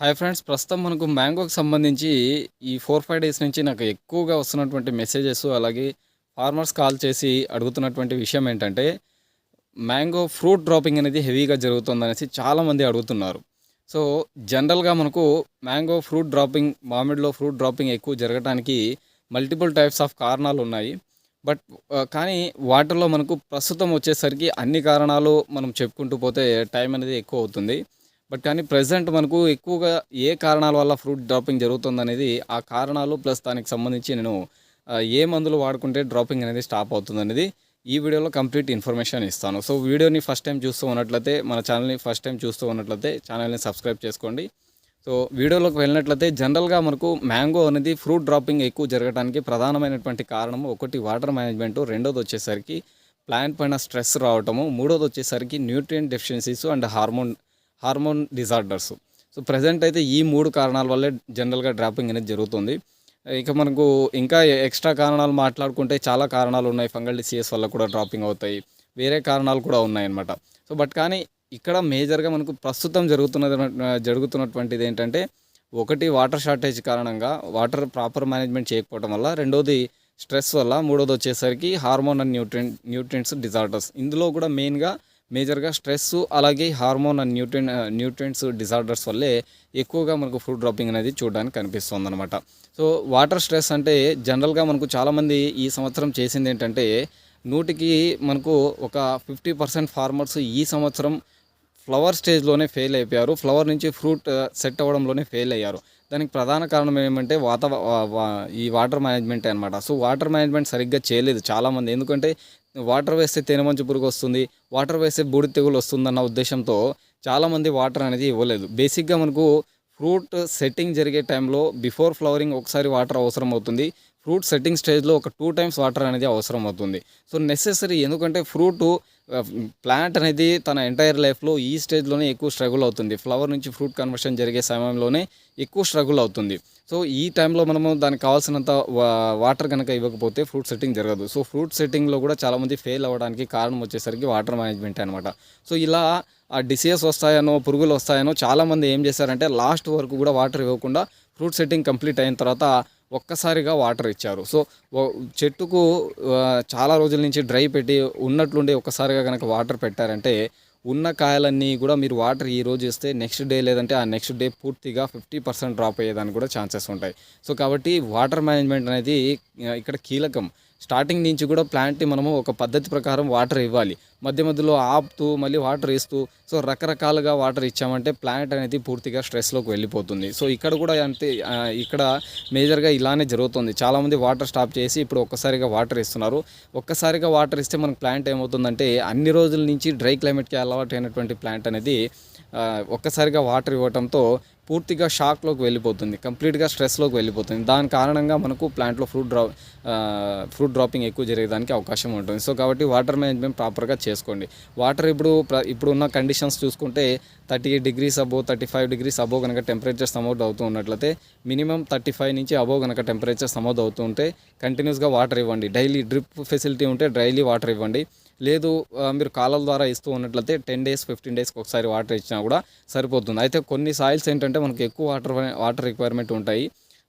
Hi friends ప్రస్తుతం మనకు మ్యాంగోకి సంబంధించి ఈ ఫోర్ ఫైవ్ డేస్ నుంచి నాకు ఎక్కువగా వస్తున్నటువంటి మెసేజెస్ అలాగే ఫార్మర్స్ కాల్ చేసి అడుగుతున్నటువంటి విషయం ఏంటంటే మ్యాంగో ఫ్రూట్ డ్రాపింగ్ అనేది హెవీగా జరుగుతుంది అనేసి చాలామంది అడుగుతున్నారు. సో జనరల్గా మనకు మ్యాంగో ఫ్రూట్ డ్రాపింగ్ మామిడిలో ఫ్రూట్ డ్రాపింగ్ ఎక్కువ జరగడానికి మల్టిపుల్ టైప్స్ ఆఫ్ కారణాలు ఉన్నాయి. బట్ కానీ వాటిలో మనకు ప్రస్తుతం వచ్చేసరికి అన్ని కారణాలు మనం చెప్పుకుంటూ పోతే టైం అనేది ఎక్కువ అవుతుంది. బట్ కానీ ప్రజెంట్ మనకు ఎక్కువగా ఏ కారణాల వల్ల ఫ్రూట్ డ్రాపింగ్ జరుగుతుంది అనేది ఆ కారణాలు ప్లస్ దానికి సంబంధించి నేను ఏ మందులు వాడుకుంటే డ్రాపింగ్ అనేది స్టాప్ అవుతుంది అనేది ఈ వీడియోలో కంప్లీట్ ఇన్ఫర్మేషన్ ఇస్తాను. సో వీడియోని ఫస్ట్ టైం చూస్తూ ఉన్నట్లయితే మన ఛానల్ని ఫస్ట్ టైం చూస్తూ ఉన్నట్లయితే ఛానల్ని సబ్స్క్రైబ్ చేసుకోండి. సో వీడియోలోకి వెళ్ళినట్లయితే జనరల్గా మనకు మ్యాంగో అనేది ఫ్రూట్ డ్రాపింగ్ ఎక్కువ జరగడానికి ప్రధానమైనటువంటి కారణం ఒకటి వాటర్ మేనేజ్మెంట్ రెండోది వచ్చేసరికి ప్లాంట్ పైన స్ట్రెస్ రావటము మూడోది వచ్చేసరికి nutrient deficiencies and hormone hormone disorders. So present అయితే ఈ మూడు కారణాల వల్లే జనరల్గా డ్రాపింగ్ అనేది జరుగుతుంది. ఇక మనకు ఇంకా ఎక్స్ట్రా కారణాలు మాట్లాడుకుంటే చాలా కారణాలు ఉన్నాయి. ఫంగల్ డిసీజెస్ వల్ల కూడా డ్రాపింగ్ అవుతాయి. వేరే కారణాలు కూడా ఉన్నాయన్నమాట. సో బట్ కానీ ఇక్కడ మేజర్గా మనకు ప్రస్తుతం జరుగుతున్నది జరుగుతున్నటువంటిది ఏంటంటే ఒకటి వాటర్ షార్టేజ్ కారణంగా వాటర్ ప్రాపర్ మేనేజ్మెంట్ చేయకపోవడం వల్ల రెండోది స్ట్రెస్ వల్ల మూడోది వచ్చేసరికి hormone and nutrient nutrients disorders. ఇందులో కూడా మెయిన్గా మేజర్గా స్ట్రెస్ అలాగే hormone and nutrient nutrients disorders వల్లే ఎక్కువగా మనకు ఫ్రూట్ డ్రాపింగ్ అనేది చూడడానికి కనిపిస్తుంది అనమాట సో వాటర్ స్ట్రెస్ అంటే జనరల్గా మనకు చాలామంది ఈ సంవత్సరం చేసింది ఏంటంటే నూటికి మనకు ఒక ఫిఫ్టీ పర్సెంట్ ఫార్మర్స్ ఈ సంవత్సరం ఫ్లవర్ స్టేజ్లోనే ఫెయిల్ అయిపోయారు. ఫ్లవర్ నుంచి ఫ్రూట్ సెట్ అవ్వడంలోనే ఫెయిల్ అయ్యారు. దానికి ప్రధాన కారణం ఏమంటే వాత వా- ఈ వాటర్ మేనేజ్మెంట్ అనమాట సో వాటర్ మేనేజ్మెంట్ సరిగ్గా చేయలేదు చాలామంది. ఎందుకంటే వాటర్ వేస్తే తేనెమంచు పురుగు వస్తుంది వాటర్ వేస్తే బూడి తెగులు వస్తుందన్న ఉద్దేశంతో చాలామంది వాటర్ అనేది ఇవ్వలేదు. బేసిక్గా మనకు ఫ్రూట్ సెట్టింగ్ జరిగే టైంలో బిఫోర్ ఫ్లవరింగ్ ఒకసారి వాటర్ అవసరం అవుతుంది ఫ్రూట్ సెట్టింగ్ స్టేజ్లో ఒక టూ టైమ్స్ వాటర్ అనేది అవసరం అవుతుంది. సో నెసెసరీ ఎందుకంటే ఫ్రూట్ ప్లాంట్ అనేది తన ఎంటైర్ లైఫ్లో ఈ స్టేజ్లోనే ఎక్కువ స్ట్రగుల్ అవుతుంది. ఫ్లవర్ నుంచి ఫ్రూట్ కన్వర్షన్ జరిగే సమయంలోనే ఎక్కువ స్ట్రగుల్ అవుతుంది. సో ఈ టైంలో మనము దానికి కావాల్సినంత వాటర్ కనుక ఇవ్వకపోతే ఫ్రూట్ సెట్టింగ్ జరగదు. సో ఫ్రూట్ సెట్టింగ్లో కూడా చాలామంది ఫెయిల్ అవ్వడానికి కారణం వచ్చేసరికి వాటర్ మేనేజ్మెంట్ అనమాట సో ఇలా ఆ డిసీజెస్ వస్తాయనో పురుగులు వస్తాయనో చాలామంది ఏం చేశారంటే లాస్ట్ వరకు కూడా వాటర్ ఇవ్వకుండా ఫ్రూట్ సెట్టింగ్ కంప్లీట్ అయిన తర్వాత ఒక్కసారిగా వాటర్ ఇచ్చారు. సో చెట్టుకు చాలా రోజుల నుంచి డ్రై పెట్టి ఉన్నట్లుండి ఒక్కసారిగా కనుక వాటర్ పెట్టారంటే ఉన్న కాయలన్నీ కూడా మీరు వాటర్ ఈ రోజు ఇస్తే నెక్స్ట్ డే లేదంటే ఆ నెక్స్ట్ డే పూర్తిగా ఫిఫ్టీ పర్సెంట్ డ్రాప్ అయ్యేదానికి కూడా ఛాన్సెస్ ఉంటాయి. సో కాబట్టి వాటర్ మేనేజ్మెంట్ అనేది ఇక్కడ కీలకం. స్టార్టింగ్ నుంచి కూడా ప్లాంట్ని మనము ఒక పద్ధతి ప్రకారం వాటర్ ఇవ్వాలి. మధ్య మధ్యలో ఆపుతూ మళ్ళీ వాటర్ ఇస్తూ సో రకరకాలుగా వాటర్ ఇచ్చామంటే ప్లాంట్ అనేది పూర్తిగా స్ట్రెస్లోకి వెళ్ళిపోతుంది. సో ఇక్కడ కూడా అంతే ఇక్కడ మేజర్గా ఇలానే జరుగుతుంది. చాలామంది వాటర్ స్టాప్ చేసి ఇప్పుడు ఒక్కసారిగా వాటర్ ఇస్తున్నారు. ఒక్కసారిగా వాటర్ ఇస్తే మనకు ప్లాంట్ ఏమవుతుందంటే అన్ని రోజుల నుంచి డ్రై క్లైమేట్కి అలవాటు అయినటువంటి ప్లాంట్ అనేది ఒక్కసారిగా వాటర్ ఇవ్వడంతో పూర్తిగా షాక్లోకి వెళ్ళిపోతుంది కంప్లీట్గా స్ట్రెస్లోకి వెళ్ళిపోతుంది. దాని కారణంగా మనకు ప్లాంట్లో ఫ్రూట్ డ్రా ఫ్రూట్ డ్రాపింగ్ ఎక్కువ జరిగేదానికి అవకాశం ఉంటుంది. సో కాబట్టి వాటర్ మేనేజ్మెంట్ ప్రాపర్గా చేసుకోండి. వాటర్ ఇప్పుడు ప్ర- ఇప్పుడు ఉన్న కండిషన్స్ చూసుకుంటే thirty eight degrees above thirty five degrees above కనుక టెంపరేచర్స్ నమోదు అవుతూ ఉన్నట్లయితే మినిమం థర్టీ ఫైవ్ నుంచి అబో కనుక టెంపరేచర్స్ నమోదు అవుతూ ఉంటే కంటిన్యూస్గా వాటర్ ఇవ్వండి. డైలీ డ్రిప్ ఫెసిలిటీ ఉంటే డైలీ వాటర్ ఇవ్వండి. లేదు మీరు కాలాల ద్వారా ఇస్తూ ఉన్నట్లయితే టెన్ డేస్ ఫిఫ్టీన్ డేస్కి ఒకసారి వాటర్ ఇచ్చినా కూడా సరిపోతుంది. అయితే కొన్ని సాయిల్స్ ఏంటంటే మనకు ఎక్కువ వాటర్ వాటర్ రిక్వైర్మెంట్ ఉంటాయి.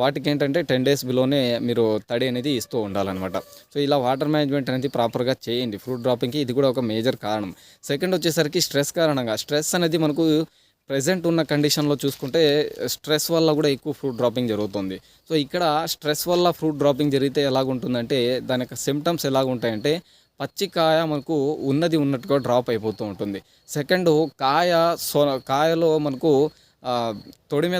వాటికి ఏంటంటే టెన్ డేస్ బిలోనే మీరు తడి అనేది ఇస్తూ ఉండాలన్నమాట. సో ఇలా వాటర్ మేనేజ్మెంట్ అనేది ప్రాపర్గా చేయండి. ఫ్రూట్ డ్రాపింగ్కి ఇది కూడా ఒక మేజర్ కారణం. సెకండ్ వచ్చేసరికి స్ట్రెస్ కారణంగా. స్ట్రెస్ అనేది మనకు ప్రజెంట్ ఉన్న కండిషన్లో చూసుకుంటే స్ట్రెస్ వల్ల కూడా ఎక్కువ ఫ్రూట్ డ్రాపింగ్ జరుగుతుంది. సో ఇక్కడ స్ట్రెస్ వల్ల ఫ్రూట్ డ్రాపింగ్ జరిగితే ఎలాగుంటుందంటే దాని యొక్క సిమ్టమ్స్ ఎలాగుంటాయంటే పచ్చి కాయ మనకు ఉన్నది ఉన్నట్టుగా డ్రాప్ అయిపోతూ ఉంటుంది. సెకండ్ కాయ సొన కాయలో మనకు ఆ,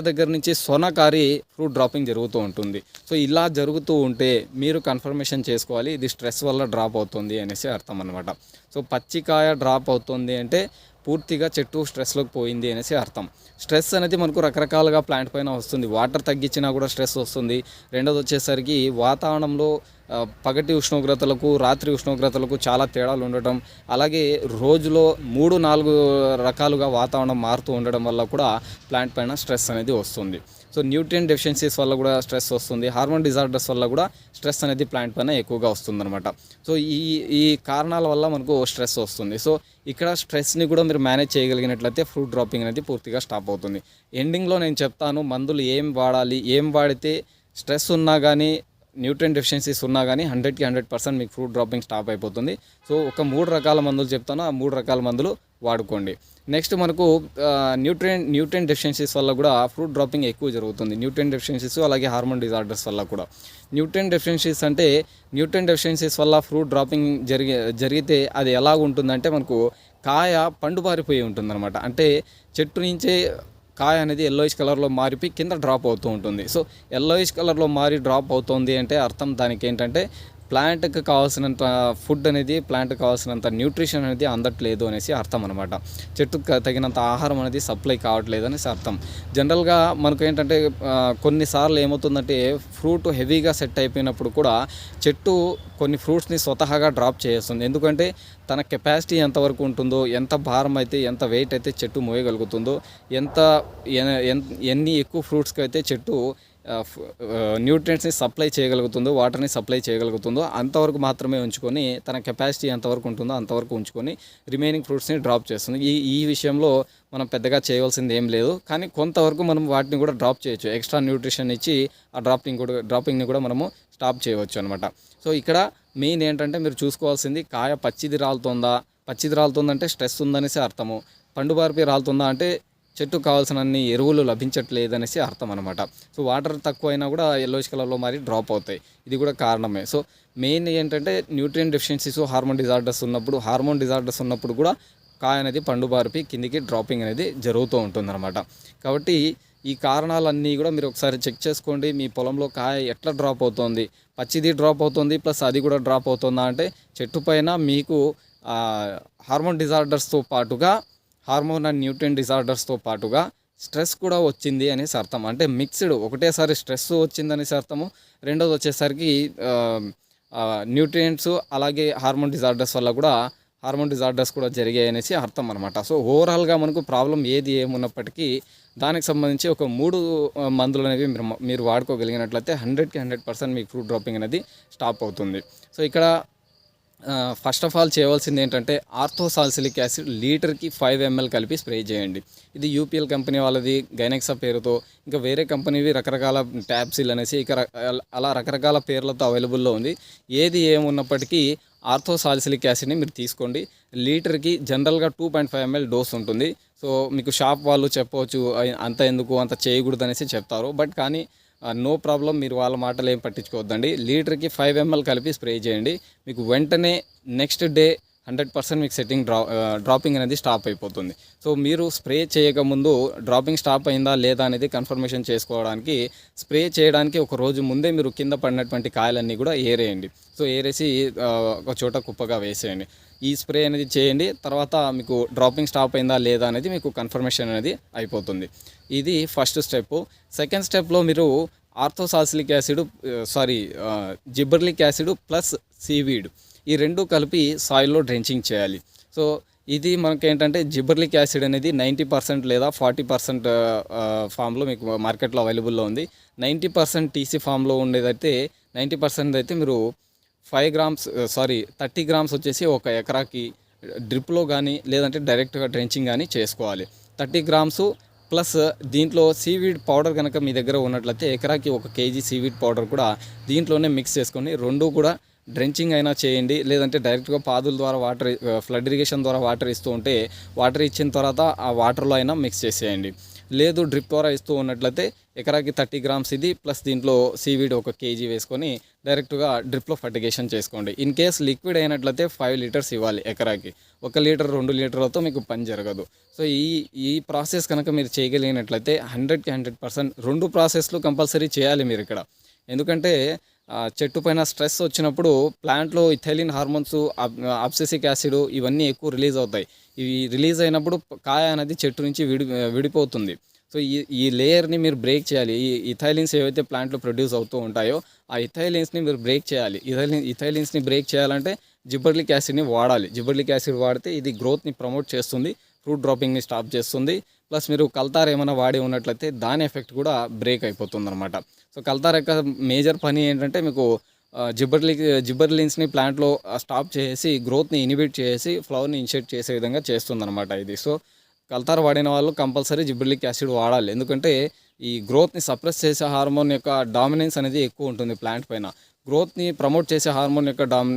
దగ్గర నుంచి సొనకారి ఫ్రూట్ డ్రాపింగ్ జరుగుతూ ఉంటుంది. సో ఇలా జరుగుతూ ఉంటే మీరు కన్ఫర్మేషన్ చేసుకోవాలి. ఇది స్ట్రెస్ వల్ల డ్రాప్ అవుతుంది అనేసి అర్థం అనమాట సో పచ్చికాయ డ్రాప్ అవుతుంది అంటే పూర్తిగా చెట్టు స్ట్రెస్లోకి పోయింది అనేసి అర్థం. స్ట్రెస్ అనేది మనకు రకరకాలుగా ప్లాంట్ పైన వస్తుంది. వాటర్ తగ్గించినా కూడా స్ట్రెస్ వస్తుంది. రెండోది వచ్చేసరికి వాతావరణంలో పగటి ఉష్ణోగ్రతలకు రాత్రి ఉష్ణోగ్రతలకు చాలా తేడాలు ఉండటం. అలాగే రోజులో మూడు నాలుగు రకాలుగా వాతావరణం మారుతూ ఉండడం వల్ల కూడా ప్లాంట్ పైన స్ట్రెస్ అనేది వస్తుంది. సో న్యూట్రియన్ డెఫిషియన్సీస్ వల్ల కూడా స్ట్రెస్ వస్తుంది. హార్మోన్ డిజార్డర్స్ వల్ల కూడా స్ట్రెస్ అనేది ప్లాంట్ పైన ఎక్కువగా వస్తుందన్నమాట. సో ఈ ఈ కారణాల వల్ల మనకు స్ట్రెస్ వస్తుంది. సో ఇక్కడ స్ట్రెస్ని కూడా మీరు మేనేజ్ చేయగలిగినట్లయితే ఫ్రూట్ డ్రాపింగ్ అనేది పూర్తిగా స్టాప్ అవుతుంది. ఎండింగ్లో నేను చెప్తాను మందులు ఏం వాడాలి ఏం వాడితే స్ట్రెస్ ఉన్నా కానీ న్యూట్రియన్ డెఫిషియన్సీస్ ఉన్నా కానీ హండ్రెడ్కి హండ్రెడ్ పర్సెంట్ మీకు ఫ్రూట్ డ్రాపింగ్ స్టాప్ అయిపోతుంది. సో ఒక మూడు రకాల మందులు చెప్తాను. ఆ మూడు రకాల మందులు వాడుకోండి. నెక్స్ట్ మనకు న్యూట్రియన్ న్యూట్రియన్ డెఫిషియన్సీస్ వల్ల కూడా ఫ్రూట్ డ్రాపింగ్ ఎక్కువ జరుగుతుంది. న్యూట్రియన్ డెఫిషియన్సీస్ అలాగే హార్మోన్ డిజార్డర్స్ వల్ల కూడా. న్యూట్రియన్ డెఫిషియన్సీస్ అంటే న్యూట్రియన్ డెఫిషియన్సీస్ వల్ల ఫ్రూట్ డ్రాపింగ్ జరిగే జరిగితే అది ఎలాగ ఉంటుందంటే మనకు కాయ పండుబారిపోయి ఉంటుందన్నమాట. అంటే చెట్టు నుంచే కాయ అనేది ఎల్లోయిష్ కలర్లో మారిపోయి కింద డ్రాప్ అవుతూ ఉంటుంది. సో ఎల్లోయిష్ కలర్లో మారి డ్రాప్ అవుతుంది అంటే అర్థం దానికి ఏంటంటే ప్లాంట్కి కావాల్సినంత ఫుడ్ అనేది ప్లాంట్కి కావాల్సినంత న్యూట్రిషన్ అనేది అందట్లేదు అనేసి అర్థం అనమాట చెట్టుకు తగినంత ఆహారం అనేది సప్లై కావట్లేదు అనేసి అర్థం. జనరల్గా మనకు ఏంటంటే కొన్నిసార్లు ఏమవుతుందంటే ఫ్రూట్ హెవీగా సెట్ అయిపోయినప్పుడు కూడా చెట్టు కొన్ని ఫ్రూట్స్ని స్వతహాగా డ్రాప్ చేస్తుంది. ఎందుకంటే తన కెపాసిటీ ఎంతవరకు ఉంటుందో ఎంత భారం అయితే ఎంత వెయిట్ అయితే చెట్టు మోయగలుగుతుందో ఎంత ఎన్ని ఎక్కువ ఫ్రూట్స్కి అయితే చెట్టు న్యూట్రియంట్స్ని సప్లై చేయగలుగుతుందో వాటర్ని సప్లై చేయగలుగుతుందో అంతవరకు మాత్రమే ఉంచుకొని తన కెపాసిటీ ఎంతవరకు ఉంటుందో అంతవరకు ఉంచుకొని రిమైనింగ్ ఫ్రూట్స్ని డ్రాప్ చేస్తుంది. ఈ ఈ విషయంలో మనం పెద్దగా చేయవలసింది ఏం లేదు. కానీ కొంతవరకు మనం వాటిని కూడా డ్రాప్ చేయొచ్చు. ఎక్స్ట్రా న్యూట్రిషన్ ఇచ్చి ఆ డ్రాపింగ్ కూడా డ్రాపింగ్ని కూడా మనము స్టాప్ చేయవచ్చు అనమాట సో ఇక్కడ మెయిన్ ఏంటంటే మీరు చూసుకోవాల్సింది కాయ పచ్చిది రాలుతుందా? పచ్చిది రాలుతుందంటే స్ట్రెస్ ఉందనేసి అర్థము. పండుబారిపి రాలుతుందా అంటే చెట్టుకు కావాల్సినన్ని ఎరువులు లభించట్లేదనేసి అర్థం అనమాట సో వాటర్ తక్కువైనా కూడా ఎల్లోష్ కలర్లో మరి డ్రాప్ అవుతాయి. ఇది కూడా కారణమే. సో మెయిన్ ఏంటంటే న్యూట్రియన్ డెఫిషియన్సీస్ హార్మోన్ డిజార్డర్స్ ఉన్నప్పుడు హార్మోన్ డిజార్డర్స్ ఉన్నప్పుడు కూడా కాయ అనేది పండు బారిపి కిందికి డ్రాపింగ్ అనేది జరుగుతూ ఉంటుందన్నమాట. కాబట్టి ఈ కారణాలన్నీ కూడా మీరు ఒకసారి చెక్ చేసుకోండి. మీ పొలంలో కాయ ఎట్లా డ్రాప్ అవుతుంది? పచ్చిది డ్రాప్ అవుతుంది ప్లస్ అది కూడా డ్రాప్ అవుతుందా అంటే చెట్టు పైన మీకు హార్మోన్ డిజార్డర్స్తో పాటుగా హార్మోన్ అండ్ న్యూట్రియన్ డిజార్డర్స్తో పాటుగా స్ట్రెస్ కూడా వచ్చింది అనేసి అర్థం. అంటే మిక్స్డ్ ఒకటేసారి స్ట్రెస్ వచ్చిందనేసి అర్థము. రెండోది వచ్చేసరికి న్యూట్రియంట్స్ అలాగే హార్మోన్ డిజార్డర్స్ వల్ల కూడా హార్మోన్ డిజార్డర్స్ కూడా జరిగాయి అనేసి అర్థం అనమాట సో ఓవరాల్గా మనకు ప్రాబ్లం ఏది ఏమున్నప్పటికీ దానికి సంబంధించి ఒక మూడు మందులు అనేవి మీరు మీరు వాడుకోగలిగినట్లయితే హండ్రెడ్కి హండ్రెడ్ పర్సెంట్ మీకు ఫ్రూట్ డ్రాపింగ్ అనేది స్టాప్ అవుతుంది. సో ఇక్కడ ఫస్ట్ ఆఫ్ ఆల్ చేయవలసింది ఏంటంటే ఆర్థోసాల్సిలిక్ యాసిడ్ లీటర్కి ఫైవ్ ఎంఎల్ కలిపి స్ప్రే చేయండి. ఇది యూపీఎల్ కంపెనీ వాళ్ళది గైనెక్సా పేరుతో ఇంకా వేరే కంపెనీవి రకరకాల ట్యాబ్సిల్ అనేసి ఇక అలా రకరకాల పేర్లతో అవైలబుల్లో ఉంది. ఏది ఏమున్నప్పటికీ ఆర్థోసాల్సిలిక్ యాసిడ్ని మీరు తీసుకోండి. లీటర్కి జనరల్గా two point five ML dose ఉంటుంది. సో మీకు షాప్ వాళ్ళు చెప్పవచ్చు అంత ఎందుకు అంత చేయకూడదు అనేసి చెప్తారు. బట్ కానీ నో ప్రాబ్లం మీరు వాళ్ళ మాటలు ఏం పట్టించుకోవద్దండి. లీటర్కి ఫైవ్ ఎంఎల్ కలిపి స్ప్రే చేయండి. మీకు వెంటనే నెక్స్ట్ డే హండ్రెడ్ పర్సెంట్ మీకు సెట్టింగ్ డ్రా డ్రాపింగ్ అనేది స్టాప్ అయిపోతుంది. సో మీరు స్ప్రే చేయకముందు డ్రాపింగ్ స్టాప్ అయిందా లేదా అనేది కన్ఫర్మేషన్ చేసుకోవడానికి స్ప్రే చేయడానికి ఒక రోజు ముందే మీరు కింద పడినటువంటి కాయలన్నీ కూడా ఏరేయండి. సో ఏరేసి ఒక చోట కుప్పగా వేసేయండి. ఈ స్ప్రే అనేది చేయండి తర్వాత మీకు డ్రాపింగ్ స్టాప్ అయిందా లేదా అనేది మీకు కన్ఫర్మేషన్ అనేది అయిపోతుంది. ఇది ఫస్ట్ స్టెప్ సెకండ్ స్టెప్లో మీరు orthosilicic acid sorry gibberellic acid plus seaweed ఈ రెండు కలిపి సాయిల్లో డ్రెంచింగ్ చేయాలి. సో ఇది మనకి ఏంటంటే జిబర్లిక్ యాసిడ్ అనేది నైంటీ పర్సెంట్ లేదా ఫార్టీ పర్సెంట్ ఫామ్లో మీకు మార్కెట్లో అవైలబుల్లో ఉంది. నైంటీ పర్సెంట్ టీసీ ఫామ్లో ఉండేదైతే నైంటీ పర్సెంట్ అయితే మీరు five grams sorry thirty grams వచ్చేసి ఒక ఎకరాకి డ్రిప్లో కానీ లేదంటే డైరెక్ట్గా డ్రెంచింగ్ కానీ చేసుకోవాలి. థర్టీ గ్రామ్స్ ప్లస్ దీంట్లో సీవీడ్ పౌడర్ కనుక మీ దగ్గర ఉన్నట్లయితే ఎకరాకి ఒక కేజీ సీవీడ్ పౌడర్ కూడా దీంట్లోనే మిక్స్ చేసుకొని రెండు కూడా డ్రెంచింగ్ అయినా చేయండి లేదంటే డైరెక్ట్గా పాదుల ద్వారా వాటర్ ఫ్లడ్ ఇరిగేషన్ ద్వారా వాటర్ ఇస్తూ ఉంటే వాటర్ ఇచ్చిన తర్వాత ఆ వాటర్లో అయినా మిక్స్ చేసేయండి. లేదు డ్రిప్ ద్వారా ఇస్తూ ఉన్నట్లయితే ఎకరాకి థర్టీ గ్రామ్స్ ఇది ప్లస్ దీంట్లో సీవీడ్ ఒక కేజీ వేసుకొని డైరెక్ట్గా డ్రిప్లో ఫర్టిగేషన్ చేసుకోండి. ఇన్ కేస్ లిక్విడ్ అయినట్లయితే ఫైవ్ లీటర్స్ ఇవ్వాలి ఎకరాకి. ఒక లీటర్ రెండు లీటర్లతో మీకు పని జరగదు. సో ఈ ఈ ప్రాసెస్ కనుక మీరు చేయగలిగినట్లయితే హండ్రెడ్కి హండ్రెడ్ పర్సెంట్ రెండు ప్రాసెస్లు కంపల్సరీ చేయాలి మీరు ఇక్కడ. ఎందుకంటే చెట్టు పైన స్ట్రెస్ వచ్చినప్పుడు ప్లాంట్లో ఇథైలిన్ హార్మోన్స్ అబ్సెసిక్ యాసిడ్ ఇవన్నీ ఎక్కువ రిలీజ్ అవుతాయి. ఇవి రిలీజ్ అయినప్పుడు కాయ అనేది చెట్టు నుంచి విడి విడిపోతుంది. సో ఈ ఈ లేయర్ని మీరు బ్రేక్ చేయాలి. ఈ ఇథైలిన్స్ ఏవైతే ప్లాంట్లో ప్రొడ్యూస్ అవుతూ ఉంటాయో ఆ ఇథైలిన్స్ని మీరు బ్రేక్ చేయాలి. ఇథైలిన్ ఇథైలిన్స్ని బ్రేక్ చేయాలంటే జిబర్లిక్ యాసిడ్ని వాడాలి. జిబర్లిక్ యాసిడ్ వాడితే ఇది గ్రోత్ని ప్రమోట్ చేస్తుంది ఫ్రూట్ డ్రాపింగ్ని స్టాప్ చేస్తుంది ప్లస్ మీరు కల్తార్ ఏమైనా వాడి ఉన్నట్లయితే దాని ఎఫెక్ట్ కూడా బ్రేక్ అయిపోతుంది అనమాట సో కల్తార్ యొక్క మేజర్ పని ఏంటంటే మీకు జిబ్బర్లి జిబ్బర్లిన్స్ని ప్లాంట్లో స్టాప్ చేసి గ్రోత్ని ఇనిబిట్ చేసి ఫ్లవర్ని ఇన్షెట్ చేసే విధంగా చేస్తుందన్నమాట ఇది. సో కల్తార్ వాడిన వాళ్ళు కంపల్సరీ జిబ్బర్లిక్ యాసిడ్ వాడాలి. ఎందుకంటే ఈ గ్రోత్ని సప్రెస్ చేసే హార్మోన్ యొక్క డామినెన్స్ అనేది ఎక్కువ ఉంటుంది ప్లాంట్ పైన. గ్రోత్ని ప్రమోట్ చేసే హార్మోన్ యొక్క డామి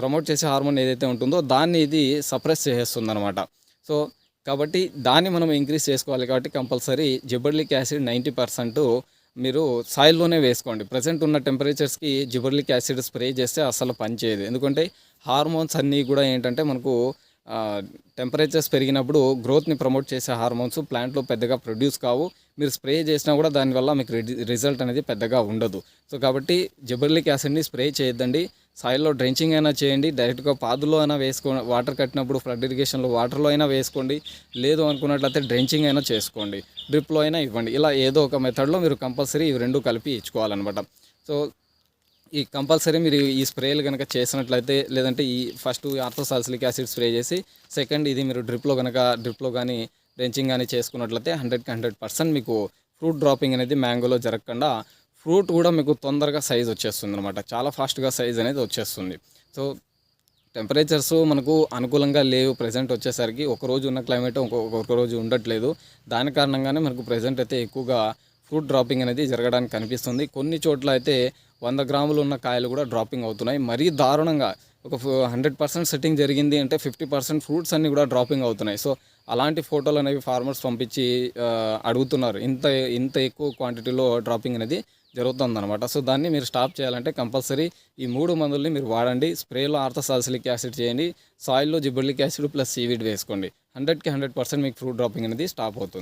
ప్రమోట్ చేసే హార్మోన్ ఏదైతే ఉంటుందో దాన్ని ఇది సప్రెస్ చేసేస్తుంది అనమాట సో కాబట్టి దాన్ని మనం ఇంక్రీజ్ చేసుకోవాలి కాబట్టి compulsory gibberellic acid ninety percent మీరు సాయిల్లోనే వేసుకోండి. ప్రజెంట్ ఉన్న టెంపరేచర్స్కి జిబర్లిక్ యాసిడ్ స్ప్రే చేస్తే అస్సలు పనిచేయదు ఎందుకంటే హార్మోన్స్ అన్నీ కూడా ఏంటంటే మనకు టెంపరేచర్స్ పెరిగినప్పుడు గ్రోత్ని ప్రమోట్ చేసే హార్మోన్స్ ప్లాంట్లో పెద్దగా ప్రొడ్యూస్ కావు. మీరు స్ప్రే చేసినా కూడా దానివల్ల మీకు రిజల్ట్ అనేది పెద్దగా ఉండదు. సో కాబట్టి జబర్లిక్ యాసిడ్ని స్ప్రే చేయొద్దండి. సాయిల్లో డ్రెంచింగ్ అయినా చేయండి. డైరెక్ట్గా పాదులో అయినా వేసుకో వాటర్ కట్టినప్పుడు ఫ్లడ్ ఇరిగేషన్లో వాటర్లో అయినా వేసుకోండి. లేదు అనుకున్నట్లయితే డ్రెంచింగ్ అయినా చేసుకోండి. డ్రిప్లో అయినా ఇవ్వండి. ఇలా ఏదో ఒక మెథడ్లో మీరు కంపల్సరీ ఇవి రెండు కలిపి ఇచ్చుకోవాలన్నమాట. సో ఈ కంపల్సరీ మీరు ఈ స్ప్రేలు కనుక చేసినట్లయితే లేదంటే ఈ ఫస్ట్ ఆర్థోసాల్సిలిక్ యాసిడ్ స్ప్రే చేసి సెకండ్ ఇది మీరు డ్రిప్లో కనుక డ్రిప్లో కానీ డ్రెంచింగ్ కానీ చేసుకున్నట్లయితే హండ్రెడ్కి హండ్రెడ్ పర్సెంట్ మీకు ఫ్రూట్ డ్రాపింగ్ అనేది మ్యాంగోలో జరగకుండా ఫ్రూట్ కూడా మీకు తొందరగా సైజ్ వచ్చేస్తుంది అనమాట చాలా ఫాస్ట్గా సైజ్ అనేది వచ్చేస్తుంది. సో టెంపరేచర్స్ మనకు అనుకూలంగా లేవు. ప్రజెంట్ వచ్చేసరికి ఒక రోజు ఉన్న క్లైమేట్ ఒక్కొక్క రోజు ఉండట్లేదు. దాని కారణంగానే మనకు ప్రజెంట్ అయితే ఎక్కువగా ఫ్రూట్ డ్రాపింగ్ అనేది జరగడానికి కనిపిస్తుంది. కొన్ని చోట్ల అయితే వంద గ్రాములు ఉన్న కాయలు కూడా డ్రాపింగ్ అవుతున్నాయి. మరీ దారుణంగా ఒక హండ్రెడ్ పర్సెంట్ సెట్టింగ్ జరిగింది అంటే ఫిఫ్టీ పర్సెంట్ ఫ్రూట్స్ అన్నీ కూడా డ్రాపింగ్ అవుతున్నాయి. సో అలాంటి ఫోటోలు అనేవి ఫార్మర్స్ పంపించి అడుగుతున్నారు. ఇంత ఇంత ఎక్కువ క్వాంటిటీలో డ్రాపింగ్ అనేది జరుగుతుందన్నమాట. సో దాన్ని మీరు స్టాప్ చేయాలంటే కంపల్సరీ ఈ మూడు మందుల్ని మీరు వాడండి. స్ప్రేలో ఆర్థసాల్సిలిక్ యాసిడ్ చేయండి. సాయిల్లో జిబర్లిక్ యాసిడ్ ప్లస్ సీవీడ్ వేసుకోండి. హండ్రెడ్కి హండ్రెడ్ పర్సెంట్ మీకు ఫ్రూట్ డ్రాపింగ్ అనేది స్టాప్ అవుతుంది.